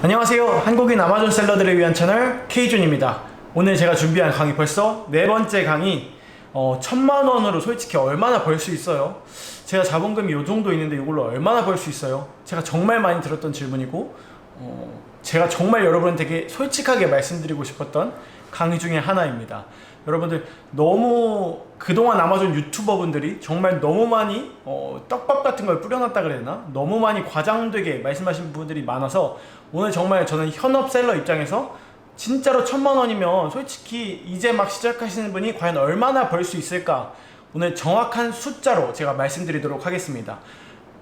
안녕하세요. 한국인 아마존 셀러들을 위한 채널 K준입니다. 오늘 제가 준비한 강의 벌써 네 번째 강의. 어, 천만 원으로 솔직히 얼마나 벌 수 있어요? 제가 자본금이 요 정도 있는데 이걸로 얼마나 벌 수 있어요? 제가 정말 많이 들었던 질문이고, 어, 제가 정말 여러분들에게 솔직하게 말씀드리고 싶었던 강의 중에 하나입니다. 여러분들 너무 그동안 아마존 유튜버분들이 정말 너무 많이 어, 떡밥 같은 걸 뿌려놨다 되나? 너무 많이 과장되게 말씀하신 분들이 많아서 오늘 정말 저는 현업 셀러 입장에서 진짜로 천만 원이면 솔직히 이제 막 시작하시는 분이 과연 얼마나 벌 수 있을까? 오늘 정확한 숫자로 제가 말씀드리도록 하겠습니다.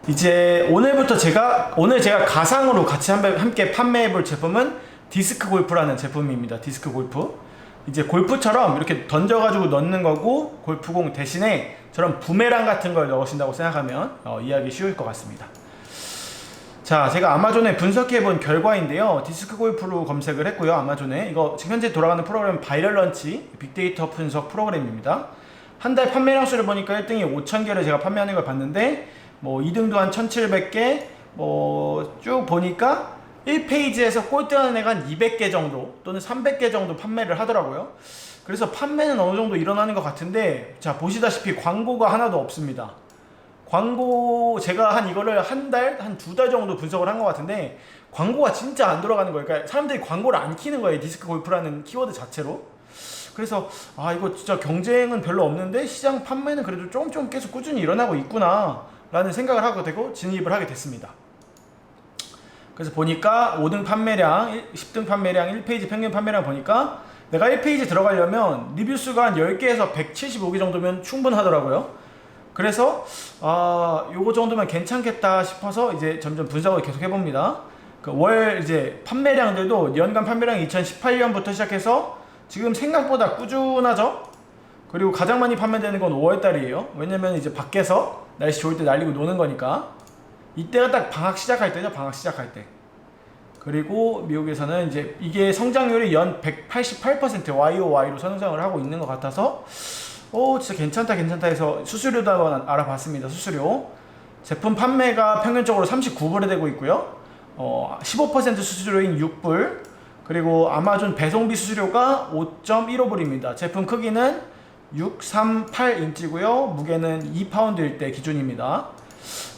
이제 오늘부터 제가 오늘 제가 가상으로 같이 함- 함께 판매해 볼 제품은 디스크 골프라는 제품입니다. 디스크 골프. 이제 골프처럼 이렇게 던져가지고 넣는 거고 골프공 대신에 저런 부메랑 같은 걸 넣으신다고 생각하면 어, 이해하기 쉬울 것 같습니다. 자, 제가 아마존에 분석해 본 결과인데요. 디스크 골프로 검색을 했고요. 아마존에 이거 지금 현재 돌아가는 프로그램 바이럴 런치 빅데이터 분석 프로그램입니다. 한 달 판매량 수를 보니까 1등이 5,000개를 제가 판매하는 걸 봤는데 뭐 2등도 한 1,700개 뭐 쭉 보니까 1페이지에서 꼴등하는 애가 한 200개 정도 또는 300개 정도 판매를 하더라고요. 그래서 판매는 어느 정도 일어나는 것 같은데 자 보시다시피 광고가 하나도 없습니다. 광고 제가 한 이거를 한 달, 한 두 달 정도 분석을 한 것 같은데 광고가 진짜 안 돌아가는 거예요. 그러니까 사람들이 광고를 안 키는 거예요. 디스크 골프라는 키워드 자체로. 그래서 아 이거 진짜 경쟁은 별로 없는데 시장 판매는 그래도 조금 조금 계속 꾸준히 일어나고 있구나 라는 생각을 하게 되고 진입을 하게 됐습니다. 그래서 보니까 5등 판매량, 10등 판매량, 1페이지 평균 판매량 보니까 내가 1페이지 들어가려면 리뷰 수가 한 10개에서 175개 정도면 충분하더라고요. 그래서 아 요거 정도면 괜찮겠다 싶어서 이제 점점 분석을 계속 해봅니다. 그 월 이제 판매량들도 연간 판매량이 2018년부터 시작해서 지금 생각보다 꾸준하죠. 그리고 가장 많이 판매되는 건 5월 달이에요. 왜냐면 이제 밖에서 날씨 좋을 때 날리고 노는 거니까 이때가 딱 방학 시작할 때죠. 방학 시작할 때. 그리고 미국에서는 이제 이게 성장률이 연 188% YOY로 성장을 하고 있는 것 같아서 오 진짜 괜찮다 괜찮다 해서 수수료도 한번 알아봤습니다 수수료. 제품 판매가 평균적으로 39불에 되고 있고요. 어, 15% 수수료인 6불. 그리고 아마존 배송비 수수료가 5.15불입니다. 제품 크기는 638인치고요. 무게는 2파운드일 때 기준입니다.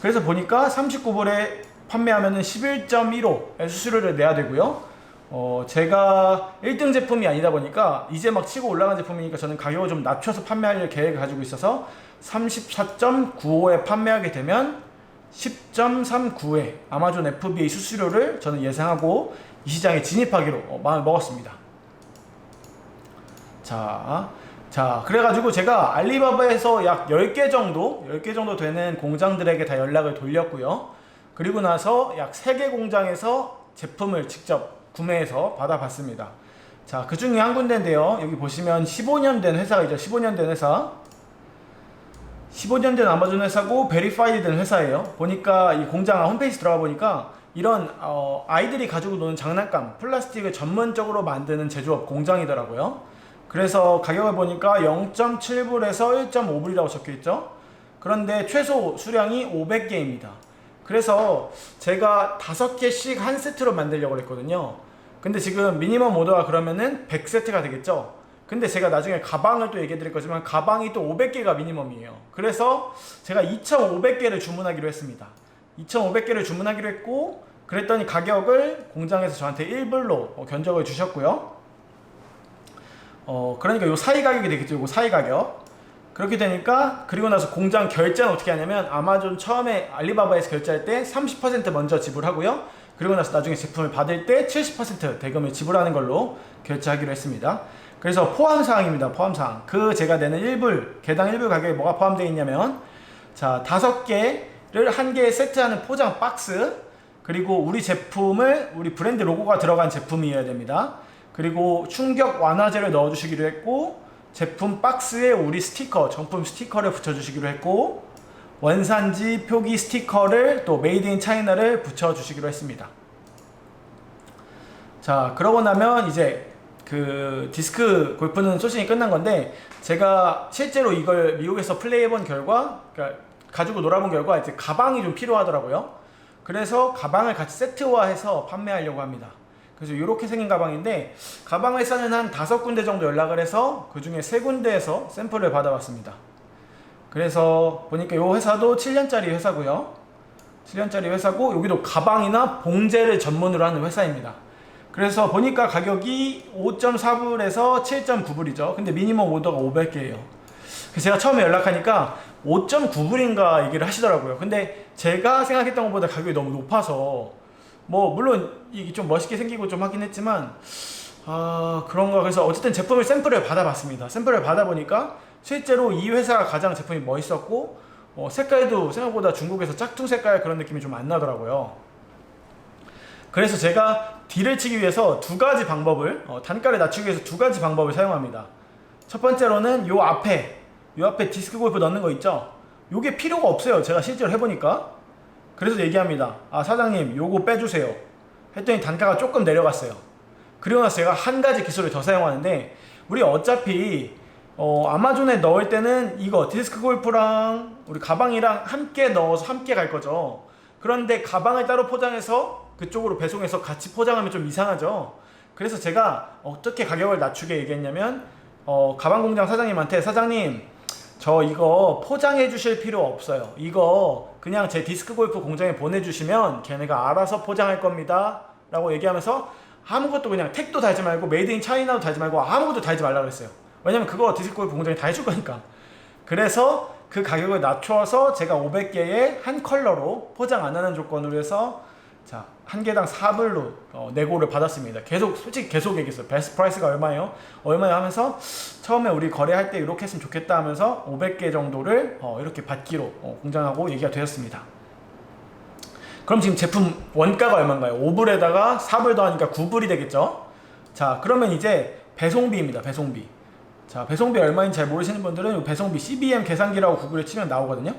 그래서 보니까 39불에 판매하면은 11.15의 수수료를 내야 되고요 어, 제가 1등 제품이 아니다 보니까 이제 막 치고 올라간 제품이니까 저는 가격을 좀 낮춰서 판매할 계획을 가지고 있어서 34.95에 판매하게 되면 10.39에 아마존 FBA 수수료를 저는 예상하고 이 시장에 진입하기로 어, 마음을 먹었습니다. 자, 자, 그래가지고 제가 알리바바에서 약 10개 정도, 10개 정도 되는 공장들에게 다 연락을 돌렸고요. 그리고 나서 약 3개 공장에서 제품을 직접 구매해서 받아봤습니다. 자, 그 중에 한 군데인데요. 여기 보시면 15년 된 회사이죠. 15년 된 회사. 15년 된 아마존 회사고 베리파이드 된 회사예요. 보니까 이 공장 홈페이지 들어가 보니까 이런 어, 아이들이 가지고 노는 장난감, 플라스틱을 전문적으로 만드는 제조업 공장이더라고요. 그래서 가격을 보니까 0.7불에서 1.5불이라고 적혀 있죠. 그런데 최소 수량이 500개입니다. 그래서 제가 5개씩 한 세트로 만들려고 했거든요. 근데 지금 미니멈 오더가 그러면은 100세트가 되겠죠. 근데 제가 나중에 가방을 또 얘기해 드릴 거지만 가방이 또 500개가 미니멈이에요. 그래서 제가 2,500개를 주문하기로 했습니다. 2,500개를 주문하기로 했고 그랬더니 가격을 공장에서 저한테 1불로 견적을 주셨고요. 어, 그러니까 요 사이 가격이 되겠죠. 요 사이 가격. 그렇게 되니까 그리고 나서 공장 결제는 어떻게 하냐면 아마존 처음에 알리바바에서 결제할 때 30% 먼저 지불하고요. 그리고 나서 나중에 제품을 받을 때 70% 대금을 지불하는 걸로 결제하기로 했습니다. 그래서 포함 사항입니다. 포함 사항. 그 제가 내는 1불, 개당 1불 가격에 뭐가 포함되어 있냐면 자, 다섯 개를 한 개에 세트하는 포장 박스 그리고 우리 제품을 우리 브랜드 로고가 들어간 제품이어야 됩니다. 그리고 충격 완화제를 넣어 주시기로 했고 제품 박스에 우리 스티커, 정품 스티커를 붙여 주시기로 했고 원산지 표기 스티커를 또 메이드 인 차이나를 붙여 주시기로 했습니다. 자, 그러고 나면 이제 그 디스크 골프는 소싱이 끝난 건데 제가 실제로 이걸 미국에서 플레이해 본 결과 그러니까 가지고 놀아본 결과 이제 가방이 좀 필요하더라고요. 그래서 가방을 같이 세트화해서 판매하려고 합니다. 그래서 이렇게 생긴 가방인데 가방 회사는 한 다섯 군데 정도 연락을 해서 그 중에 세 군데에서 샘플을 받아봤습니다. 그래서 보니까 이 회사도 7년짜리 회사고요. 7년짜리 회사고 여기도 가방이나 봉제를 전문으로 하는 회사입니다. 그래서 보니까 가격이 5.4불에서 7.9불이죠. 근데 미니멈 오더가 500개예요. 그래서 제가 처음에 연락하니까 5.9불인가 얘기를 하시더라고요. 근데 제가 생각했던 것보다 가격이 너무 높아서 뭐 물론 이게 좀 멋있게 생기고 좀 하긴 했지만 아 그런가 그래서 어쨌든 제품을 샘플을 받아봤습니다. 샘플을 받아보니까 실제로 이 회사가 가장 제품이 멋있었고 어, 색깔도 생각보다 중국에서 짝퉁 색깔 그런 느낌이 좀 안 나더라고요. 그래서 제가 딜을 치기 위해서 두 가지 방법을 어, 단가를 낮추기 위해서 두 가지 방법을 사용합니다. 첫 번째로는 요 앞에 요 앞에 디스크 골프 넣는 거 있죠? 요게 필요가 없어요. 제가 실제로 해보니까 그래서 얘기합니다. 아 사장님 요거 빼주세요. 했더니 단가가 조금 내려갔어요. 그리고 나서 제가 한 가지 기술을 더 사용하는데 우리 어차피 어, 아마존에 넣을 때는 이거 디스크 골프랑 우리 가방이랑 함께 넣어서 함께 갈 거죠. 그런데 가방을 따로 포장해서 그쪽으로 배송해서 같이 포장하면 좀 이상하죠. 그래서 제가 어떻게 가격을 낮추게 얘기했냐면 어, 가방 공장 사장님한테 사장님 저 이거 포장해 주실 필요 없어요. 이거 그냥 제 디스크 골프 공장에 보내주시면 걔네가 알아서 포장할 겁니다. 라고 얘기하면서 아무것도 그냥 택도 달지 말고 메이드 인 차이나도 달지 말고 아무것도 달지 말라 그랬어요. 왜냐면 그거 디스크 골프 공장에 다 해줄 거니까. 그래서 그 가격을 낮춰서 제가 500개의 한 컬러로 포장 안 하는 조건으로 해서 자, 한 개당 4불로 어, 내고를 받았습니다. 계속 솔직히 계속 얘기했어요. 베스트 프라이스가 얼마예요? 얼마예요 하면서 처음에 우리 거래할 때 이렇게 했으면 좋겠다 하면서 500개 정도를 어, 이렇게 받기로 어, 공장하고 얘기가 되었습니다. 그럼 지금 제품 원가가 얼마인가요? 5불에다가 4불 더하니까 9불이 되겠죠? 자, 그러면 이제 배송비입니다. 배송비. 자, 배송비 얼마인지 잘 모르시는 분들은 이 배송비 CBM 계산기라고 구글에 치면 나오거든요.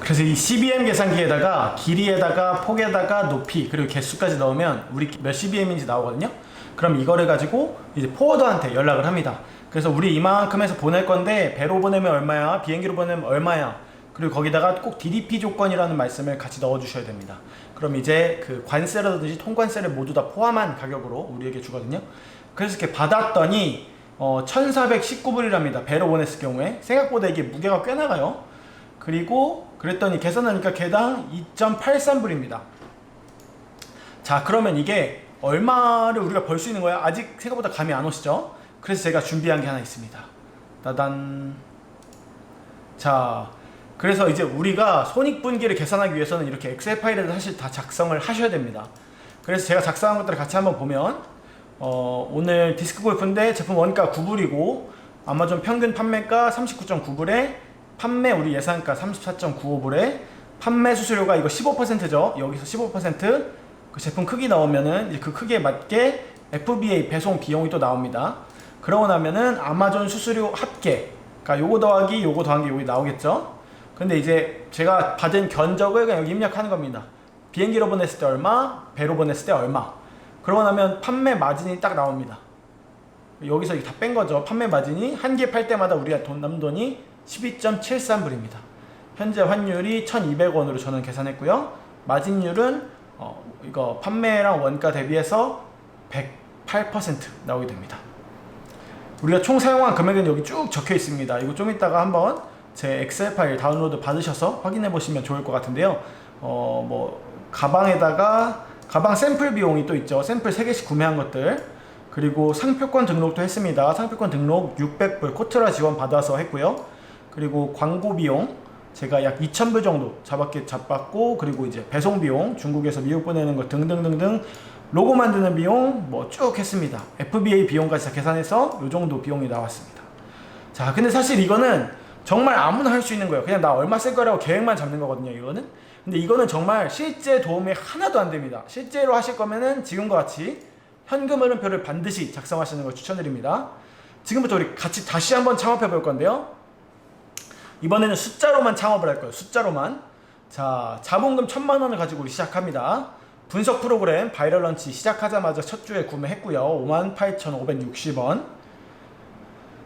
그래서 이 CBM 계산기에다가 길이에다가 폭에다가 높이 그리고 개수까지 넣으면 우리 몇 CBM인지 나오거든요. 그럼 이거를 가지고 이제 포워더한테 연락을 합니다. 그래서 우리 이만큼 해서 보낼 건데 배로 보내면 얼마야? 비행기로 보내면 얼마야? 그리고 거기다가 꼭 DDP 조건이라는 말씀을 같이 넣어 주셔야 됩니다. 그럼 이제 그 관세라든지 통관세를 모두 다 포함한 가격으로 우리에게 주거든요. 그래서 이렇게 받았더니 어, 1419불이랍니다. 배로 보냈을 경우에 생각보다 이게 무게가 꽤 나가요. 그리고 그랬더니 계산하니까 개당 2.83불입니다. 자, 그러면 이게 얼마를 우리가 벌 수 있는 거야? 아직 생각보다 감이 안 오시죠? 그래서 제가 준비한 게 하나 있습니다. 따단. 자, 그래서 이제 우리가 손익분기를 계산하기 위해서는 이렇게 엑셀 파일을 사실 다 작성을 하셔야 됩니다. 그래서 제가 작성한 것들을 같이 한번 보면 어, 오늘 디스크 골프인데 제품 원가 9불이고 아마존 평균 판매가 39.9불에 판매 우리 예상가 34.95불에 판매 수수료가 이거 15%죠. 여기서 15%그 제품 크기 나오면은 그 크기에 맞게 FBA 배송 비용이 또 나옵니다. 그러고 나면은 아마존 수수료 합계 그러니까 요거 더하기 요거 더한 게 여기 나오겠죠. 근데 이제 제가 받은 견적을 그냥 여기 입력하는 겁니다. 비행기로 보냈을 때 얼마, 배로 보냈을 때 얼마. 그러고 나면 판매 마진이 딱 나옵니다. 여기서 다 뺀 거죠. 판매 마진이 한 개 팔 때마다 우리가 돈 남은 돈이 12.73불입니다. 현재 환율이 1,200원으로 저는 계산했고요. 마진율은 어, 이거 판매랑 원가 대비해서 108% 나오게 됩니다. 우리가 총 사용한 금액은 여기 쭉 적혀 있습니다. 이거 좀 이따가 한번 제 엑셀 파일 다운로드 받으셔서 확인해 보시면 좋을 것 같은데요. 어, 뭐, 가방에다가, 가방 샘플 비용이 또 있죠. 샘플 3개씩 구매한 것들. 그리고 상표권 등록도 했습니다. 상표권 등록 600불 코트라 지원 받아서 했고요. 그리고 광고 비용 제가 약 2,000불 정도 잡았게 잡았고 그리고 이제 배송 비용 중국에서 미국 보내는 거 등등등등 로고 만드는 비용 뭐 쭉 했습니다. FBA 비용까지 다 계산해서 요 정도 비용이 나왔습니다. 자, 근데 사실 이거는 정말 아무나 할 수 있는 거예요. 그냥 나 얼마 쓸 거라고 계획만 잡는 거거든요, 이거는. 근데 이거는 정말 실제 도움이 하나도 안 됩니다. 실제로 하실 거면은 지금과 같이 현금 흐름표를 반드시 작성하시는 걸 추천드립니다. 지금부터 우리 같이 다시 한번 창업해 볼 건데요. 이번에는 숫자로만 창업을 할 거예요. 숫자로만. 자, 자본금 천만 원을 가지고 우리 시작합니다. 분석 프로그램 바이럴 런치 시작하자마자 첫 주에 구매했고요. 58,560원.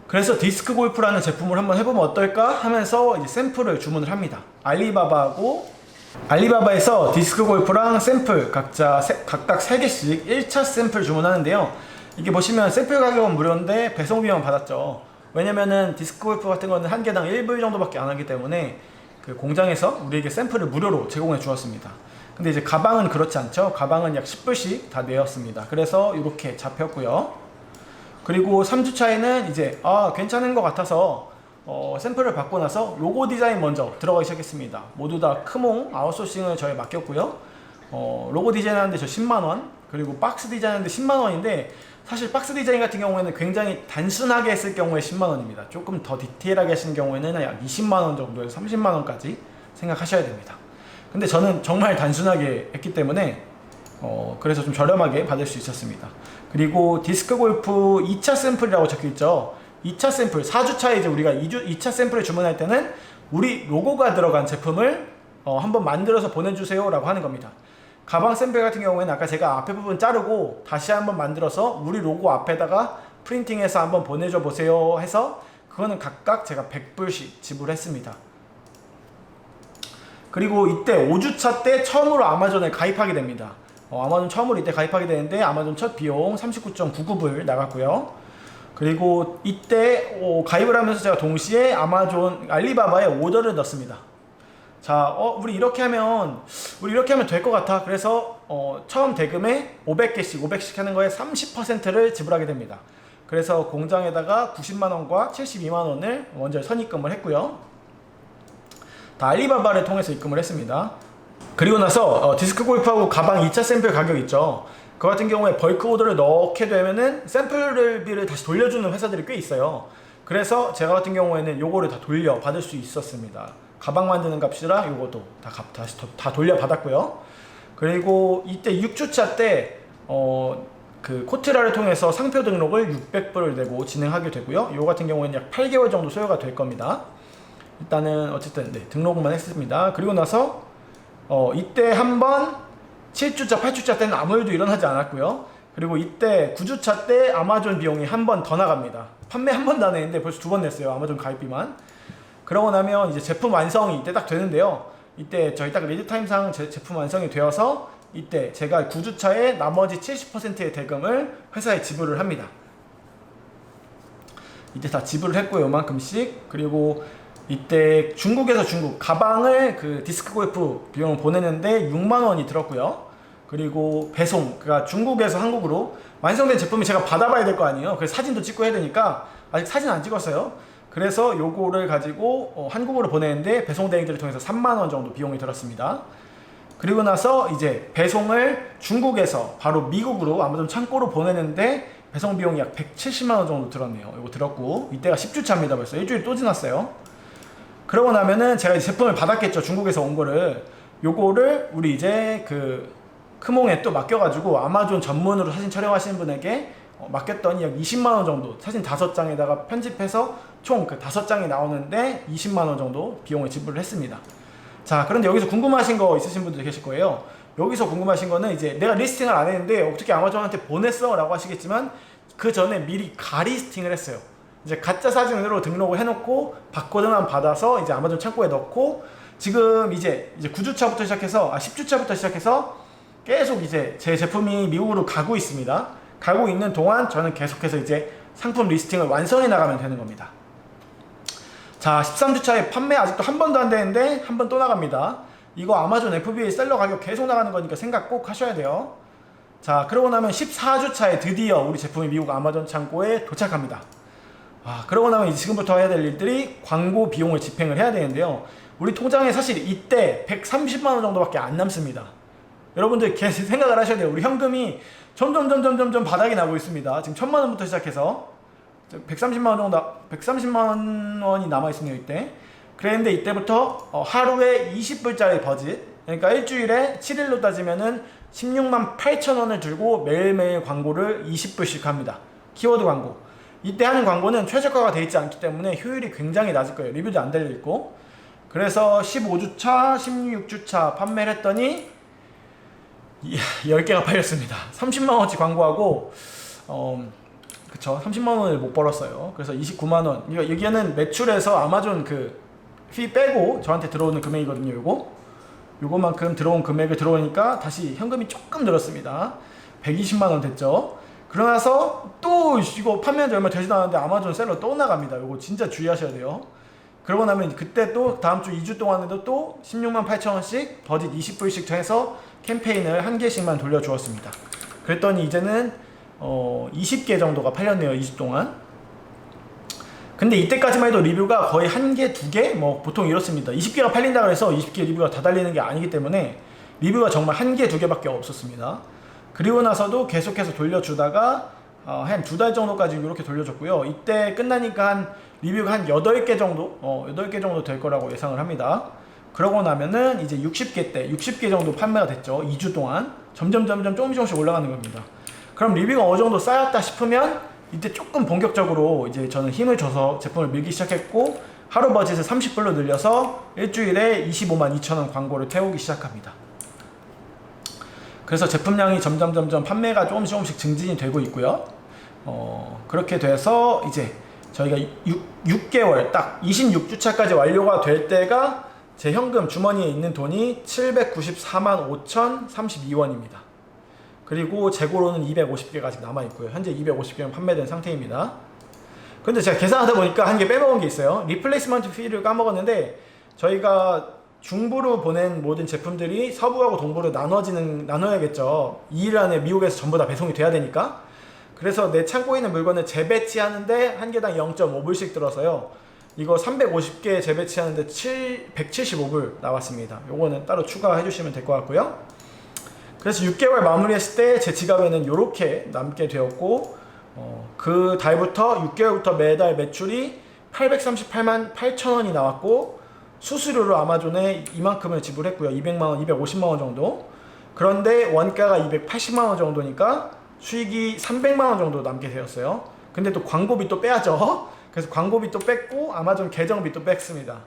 그래서 디스크 골프라는 제품을 한번 해보면 어떨까 하면서 이제 샘플을 주문을 합니다. 알리바바하고 알리바바에서 디스크 골프랑 샘플 각자 세- 각각 3개씩 1차 샘플 주문하는데요. 이게 보시면 샘플 가격은 무료인데 배송 비용 받았죠. 왜냐면은 디스크 골프 같은 거는 한 개당 1불 정도밖에 안 하기 때문에 그 공장에서 우리에게 샘플을 무료로 제공해 주었습니다. 근데 이제 가방은 그렇지 않죠. 가방은 약 10불씩 다 내었습니다. 그래서 이렇게 잡혔고요. 그리고 3주차에는 이제 아 괜찮은 것 같아서 어, 샘플을 받고 나서 로고 디자인 먼저 들어가기 시작했습니다. 모두 다 크몽 아웃소싱을 저희 맡겼고요. 어, 로고 디자인 하는데 저 10만원 그리고 박스 디자인 하는데 10만원인데 사실 박스 디자인 같은 경우에는 굉장히 단순하게 했을 경우에 10만원입니다. 조금 더 디테일하게 하시는 경우에는 약 20만원 정도에서 30만원까지 생각하셔야 됩니다. 근데 저는 정말 단순하게 했기 때문에 어, 그래서 좀 저렴하게 받을 수 있었습니다. 그리고 디스크 골프 2차 샘플이라고 적혀 있죠. 2차 샘플, 4주차에 이제 우리가 2주, 2차 샘플을 주문할 때는 우리 로고가 들어간 제품을 어, 한번 만들어서 보내주세요 라고 하는 겁니다. 가방 샘플 같은 경우에는 아까 제가 앞에 부분 자르고 다시 한번 만들어서 우리 로고 앞에다가 프린팅해서 한번 보내줘 보세요 해서 그거는 각각 제가 100불씩 지불했습니다. 그리고 이때 5주차 때 처음으로 아마존에 가입하게 됩니다. 어, 아마존 처음으로 이때 가입하게 되는데 아마존 첫 비용 39.99불 나갔고요. 그리고 이때 어, 가입을 하면서 제가 동시에 아마존 알리바바에 오더를 넣습니다. 자, 어, 우리 이렇게 하면 우리 이렇게 하면 될 것 같아. 그래서 어, 처음 대금에 500개씩 500씩 하는 거에 30%를 지불하게 됩니다. 그래서 공장에다가 90만 원과 72만 원을 먼저 선입금을 했고요. 다 알리바바를 통해서 입금을 했습니다. 그리고 나서 어, 디스크 골프하고 가방 2차 샘플 가격 있죠. 그 같은 경우에 벌크 오더를 넣게 되면은 샘플비를 다시 돌려주는 회사들이 꽤 있어요. 그래서 제가 같은 경우에는 요거를 다 돌려 받을 수 있었습니다. 가방 만드는 값이랑 요것도 다 값 다시 더- 다 돌려 받았고요. 그리고 이때 6주차 때 어, 그 코트라를 통해서 상표 등록을 600불을 내고 진행하게 되고요. 요 같은 경우에는 약 8개월 정도 소요가 될 겁니다. 일단은 어쨌든 네, 등록만 했습니다. 그리고 나서 어, 이때 한번 7주차, 8주차 때는 아무 일도 일어나지 않았고요. 그리고 이때 9주차 때 아마존 비용이 한 번 더 나갑니다. 판매 한 번도 안 했는데 벌써 두 번 냈어요. 아마존 가입비만. 그러고 나면 이제 제품 완성이 이때 딱 되는데요. 이때 저희 딱 리드타임상 제 제품 완성이 되어서 이때 제가 9주차에 나머지 70%의 대금을 회사에 지불을 합니다. 이때 다 지불을 했고요, 요만큼씩. 그리고 이때 중국에서 중국 가방을 그 디스크 골프 비용을 보내는데 6만 원이 들었고요. 그리고 배송, 그러니까 중국에서 한국으로 완성된 제품을 제가 받아봐야 될 거 아니에요. 그래서 사진도 찍고 해야 되니까 아직 사진 안 찍었어요. 그래서 요거를 가지고 어, 한국으로 보내는데 배송 대행들을 통해서 3만 원 정도 비용이 들었습니다. 그리고 나서 이제 배송을 중국에서 바로 미국으로 아마존 창고로 보내는데 배송 비용이 약 170만 원 정도 들었네요. 이거 들었고 이때가 10주 차입니다. 벌써 일주일 또 지났어요. 그러고 나면은 제가 제품을 받았겠죠. 중국에서 온 거를. 요거를 우리 이제 그 크몽에 또 맡겨가지고 아마존 전문으로 사진 촬영하시는 분에게 어, 맡겼더니 약 20만 원 정도 사진 다섯 장에다가 편집해서 총그 다섯 장이 나오는데 20만 원 정도 비용을 지불을 했습니다. 자, 그런데 여기서 궁금하신 거 있으신 분들 계실 거예요. 여기서 궁금하신 거는 이제 내가 리스팅을 안 했는데 어떻게 아마존한테 보냈어? 라고 하시겠지만 그 전에 미리 가리스팅을 했어요. 이제 가짜 사진으로 등록을 해놓고 바코드만 받아서 이제 아마존 창고에 넣고 지금 이제 이제 9주차부터 시작해서 아 10주차부터 시작해서 계속 이제 제 제품이 미국으로 가고 있습니다. 가고 있는 동안 저는 계속해서 이제 상품 리스팅을 완성해 나가면 되는 겁니다. 자, 13주차에 판매 아직도 한 번도 안 되는데 한 번 또 나갑니다. 이거 아마존 FBA 셀러 가격 계속 나가는 거니까 생각 꼭 하셔야 돼요. 자, 그러고 나면 14주차에 드디어 우리 제품이 미국 아마존 창고에 도착합니다. 아, 그러고 나면 지금부터 해야 될 일들이 광고 비용을 집행을 해야 되는데요. 우리 통장에 사실 이때 130만 원 정도밖에 안 남습니다. 여러분들 개- 생각을 하셔야 돼요. 우리 현금이 점점 점점 점점 바닥이 나고 있습니다. 지금 천만 원부터 시작해서 130만 원 정도 130만 원이 남아 있습니다 이때. 그랬는데 이때부터 어, 하루에 20불짜리 버짓 그러니까 일주일에 7일로 따지면은 16만 8천 원을 들고 매일매일 광고를 20불씩 합니다. 키워드 광고. 이때 하는 광고는 최저가가 되어 있지 않기 때문에 효율이 굉장히 낮을 거예요. 리뷰도 안 달려 있고. 그래서 15주차, 16주차 판매를 했더니 10개가 팔렸습니다. 30만원어치 광고하고, 어, 그쵸. 30만원을 못 벌었어요. 그래서 29만원. 이거, 여기에는 매출에서 아마존 그, 피 빼고 저한테 들어오는 금액이거든요, 요거. 요거만큼 들어온 금액을 들어오니까 다시 현금이 조금 늘었습니다. 120만 원 됐죠. 그러고 나서 또 이거 판매한 지 얼마 되지도 않았는데 아마존 셀러 또 나갑니다. 요거 진짜 주의하셔야 돼요. 그러고 나면 그때 또 다음 주 2주 동안에도 또 16만 8천 원씩 버짓 20불씩 해서 캠페인을 한 개씩만 돌려주었습니다. 그랬더니 이제는 어 20개 정도가 팔렸네요. 2주 동안. 근데 이때까지만 해도 리뷰가 거의 한 개, 두 개? 뭐 보통 이렇습니다. 20개가 팔린다 그래서 20개 리뷰가 다 달리는 게 아니기 때문에 리뷰가 정말 한 개, 두 개밖에 없었습니다. 그리고 나서도 계속해서 돌려주다가 어, 한두 달 정도까지 이렇게 돌려줬고요. 이때 끝나니까 한 리뷰가 한 8개 정도, 어, 8개 정도 될 거라고 예상을 합니다. 그러고 나면은 이제 60개 때, 60개 정도 판매가 됐죠. 2주 동안. 점점 점점 조금씩 조금씩 올라가는 겁니다. 그럼 리뷰가 어느 정도 쌓였다 싶으면 이때 조금 본격적으로 이제 저는 힘을 줘서 제품을 밀기 시작했고 하루 버짓을 30불로 늘려서 일주일에 25만 2천 원 광고를 태우기 시작합니다. 그래서 제품량이 점점 점점 판매가 조금씩 조금씩 증진이 되고 있고요. 어, 그렇게 돼서 이제 저희가 6, 개월딱 26주차까지 완료가 될 때가 제 현금 주머니에 있는 돈이 794만 5,032원입니다. 그리고 재고로는 250개가 아직 남아 있고요. 현재 250개는 판매된 상태입니다. 근데 제가 계산하다 보니까 한 개 빼먹은 게 있어요. 리플레이스먼트 피를 까먹었는데 저희가 중부로 보낸 모든 제품들이 서부하고 동부로 나눠지는 나눠야겠죠. 2일 안에 미국에서 전부 다 배송이 돼야 되니까. 그래서 내 창고에 있는 물건을 재배치하는데 한 개당 0.5불씩 들어서요. 이거 350개 재배치하는데 7, 175불 나왔습니다. 요거는 따로 추가해 주시면 될 것 같고요. 그래서 6개월 마무리했을 때 제 지갑에는 이렇게 남게 되었고 어, 그 달부터 6개월부터 매달 매출이 838만 8천 원이 나왔고 수수료로 아마존에 이만큼을 지불했고요. 200만 원, 250만 원 정도. 그런데 원가가 280만 원 정도니까 수익이 300만 원 정도 남게 되었어요. 근데 또 광고비 또 빼야죠. 그래서 광고비 또 뺐고 아마존 계정비 또 뺐습니다.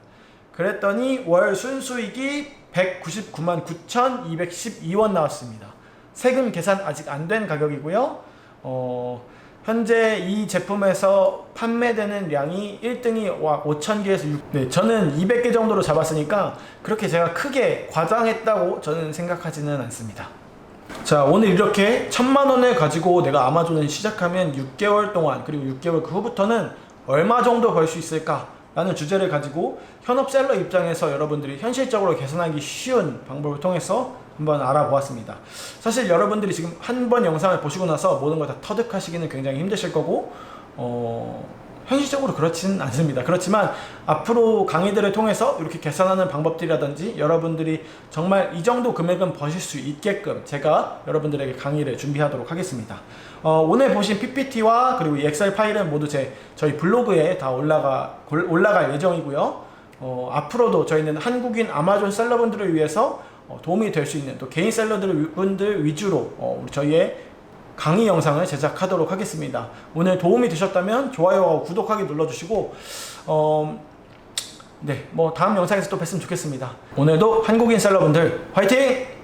그랬더니 월 순수익이 199만 9,212원 나왔습니다. 세금 계산 아직 안 된 가격이고요. 어, 현재 이 제품에서 판매되는 량이 1등이 와 5,000개에서 6. 네, 저는 200개 정도로 잡았으니까 그렇게 제가 크게 과장했다고 저는 생각하지는 않습니다. 자, 오늘 이렇게 천만 원을 가지고 내가 아마존을 시작하면 6개월 동안 그리고 6개월 그 후부터는 얼마 정도 벌 수 있을까? 라는 주제를 가지고 현업 셀러 입장에서 여러분들이 현실적으로 계산하기 쉬운 방법을 통해서 한번 알아보았습니다. 사실 여러분들이 지금 한 번 영상을 보시고 나서 모든 걸 다 터득하시기는 굉장히 힘드실 거고, 어, 현실적으로 그렇지는 않습니다. 그렇지만 앞으로 강의들을 통해서 이렇게 계산하는 방법들이라든지 여러분들이 정말 이 정도 금액은 버실 수 있게끔 제가 여러분들에게 강의를 준비하도록 하겠습니다. 어, 오늘 보신 PPT와 그리고 이 엑셀 파일은 모두 제 저희 블로그에 다 올라가 골- 올라갈 예정이고요. 어, 앞으로도 저희는 한국인 아마존 셀러분들을 위해서 어, 도움이 될 수 있는 또 개인 셀러분들 위주로 어, 우리 저희의 강의 영상을 제작하도록 하겠습니다. 오늘 도움이 되셨다면 좋아요와 구독하기 눌러주시고 어, 네, 뭐 다음 영상에서 또 뵀으면 좋겠습니다. 오늘도 한국인 셀러분들 화이팅!